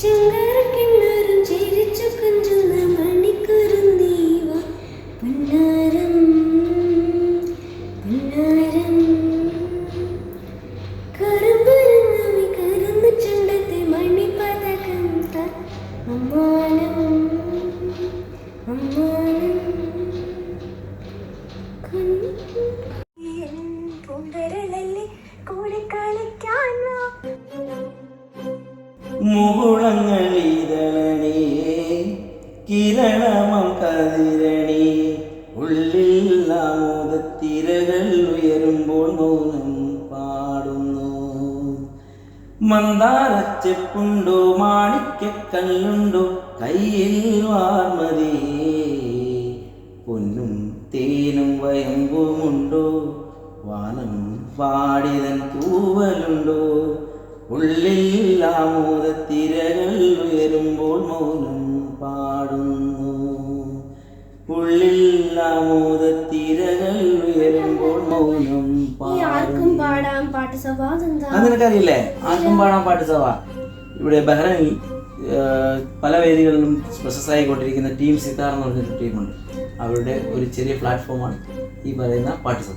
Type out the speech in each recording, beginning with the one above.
ചെങ്കാരക്കിണ്ണറും ചിരിച്ചു കൊഞ്ചുന്ന മണിക്കുരുന്നീവ പുന്നാരം പുന്നാരം. കറുമ്പുരങ്ങാമി കരുന്ന ചുണ്ടത്തെ മണിപ്പതകം അമ്മാനം അമ്മാനം. പൂന്തരളല്ലേ? കൂടെ മുകുളങ്ങളിതളണേ കിരണമം കതിരണി. ഉള്ളിൽ നാമോദത്തിരകൾ ഉയരുമ്പോൾ മൗനം പാടുന്നു. മന്ദാരച്ചെപ്പുണ്ടോ മാണിക്കല്ലുണ്ടോ കയ്യിൽ വാർമതിയേ പൊന്നും തേനും വയമ്പുമുണ്ടോ വാനം പാടിതൻ തൂവലുണ്ടോ ഉള്ളിൽ ആമോദത്തിരകൾ ഉയരുമ്പോൾ മൗനം പാടുന്നു. ഉള്ളിൽ ആമോദത്തിരകൾ ഉയരുമ്പോൾ മൗനം ആർക്കും പാടാം പാട്ട് സഭ അതെന്താ? ആർക്കും പാടാം പാട്ട് സഭ. ഇവിടെ ബഹ്റൈനിൽ പല വേദികളിലും പ്രശസ്തമായിക്കൊണ്ടിരിക്കുന്ന ടീം സിത്താർ എന്ന് പറഞ്ഞൊരു ടീമുണ്ട്. അവരുടെ ഒരു ചെറിയ പ്ലാറ്റ്ഫോമാണ് ഈ പറയുന്ന പാട്ട് സഭ.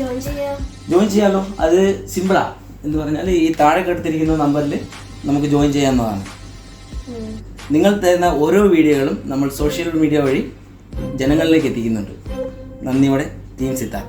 ജോയിൻ ചെയ്യാ? ജോയിൻ ചെയ്യാലോ? അത് സിമ്പിളാ എന്ന് പറഞ്ഞാൽ ഈ താഴെ കെടുത്തിരിക്കുന്ന നമ്പറിൽ നമുക്ക് ജോയിൻ ചെയ്യാവുന്നതാണ്. നിങ്ങൾ തരുന്ന ഓരോ വീഡിയോകളും നമ്മൾ സോഷ്യൽ മീഡിയ വഴി ജനങ്ങളിലേക്ക് എത്തിക്കുന്നുണ്ട്. നന്ദിയോടെ ടീം സിത്താർ.